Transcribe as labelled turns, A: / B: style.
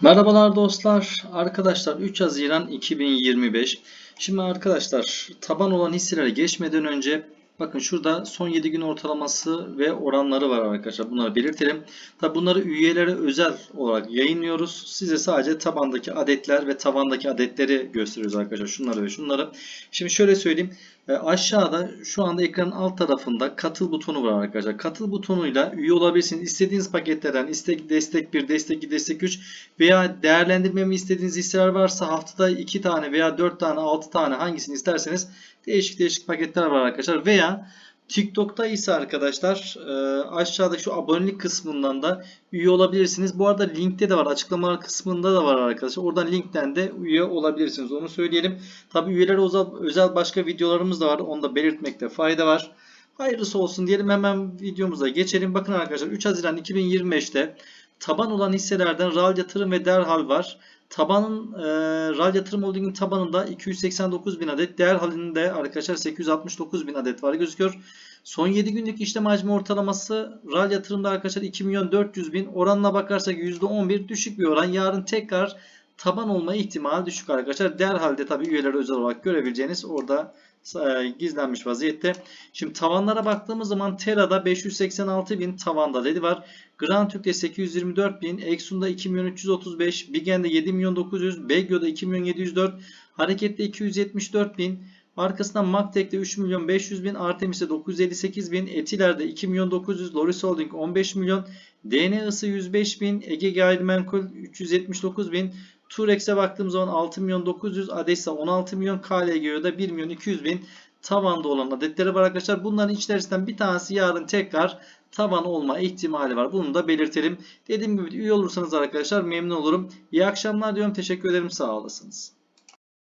A: Merhabalar dostlar. Arkadaşlar 3 Haziran 2025. Şimdi arkadaşlar taban olan hisselere geçmeden önce bakın şurada son 7 gün ortalaması ve oranları var arkadaşlar. Bunları belirtelim. Tabi bunları üyelere özel olarak yayınlıyoruz. Size sadece tabandaki adetler ve tavandaki adetleri gösteriyoruz arkadaşlar. Şunları ve şunları. Şimdi şöyle söyleyeyim. E, aşağıda şu anda ekranın alt tarafında katıl butonu var arkadaşlar. Katıl butonuyla üye olabilirsiniz. İstediğiniz paketlerden istek destek 1, destek 2, destek 3 veya değerlendirmemi istediğiniz hisseler varsa haftada 2 tane veya 4 tane 6 tane hangisini isterseniz değişik değişik paketler var arkadaşlar. Veya TikTok'ta ise arkadaşlar e, aşağıdaki şu abonelik kısmından da üye olabilirsiniz. Bu arada linkte de var. Açıklamalar kısmında da var arkadaşlar. Oradan linkten de üye olabilirsiniz. Onu söyleyelim. Tabi üyelere özel başka videolarımız da var. Onu da belirtmekte fayda var. Hayırlısı olsun diyelim. Hemen videomuza geçelim. Bakın arkadaşlar 3 Haziran 2025'te taban olan hisselerden RAL yatırım ve derhal var. Tabanın e, RAL yatırım holdingin tabanında 289 bin adet, değer halinde arkadaşlar 869 bin adet var gözüküyor. Son 7 günlük işlem hacmi ortalaması RAL yatırımda arkadaşlar 2 milyon 400 bin. Oranına bakarsak %11 düşük bir oran. Yarın tekrar taban olma ihtimali düşük arkadaşlar. Derhalde tabii üyeleri özel olarak görebileceğiniz orada gizlenmiş vaziyette. Şimdi tavanlara baktığımız zaman Tera'da 586 bin tavanda dedi var. Grand Türk'te 824 bin, Exxon'da 2 milyon 335, Bigen'de 7 milyon 900, Begyo'da 2 milyon 704, Hareket'te 274 bin, Arkasından Maktek'te 3 milyon 500 bin, Artemis'te 958 bin, Etiler'de 2 milyon 900, Loris Holding 15 milyon, DNI'sı 105 bin, Ege Gayrimenkul 379 bin, Turex'e baktığım zaman 6 milyon 900, Adesa 16 milyon, KLGO'da 1 milyon 200 bin tavanda olan adetleri var arkadaşlar. Bunların içerisinden bir tanesi yarın tekrar tavan olma ihtimali var. Bunu da belirtelim. Dediğim gibi üye olursanız arkadaşlar memnun olurum. İyi akşamlar diyorum. Teşekkür ederim. Sağ olasınız.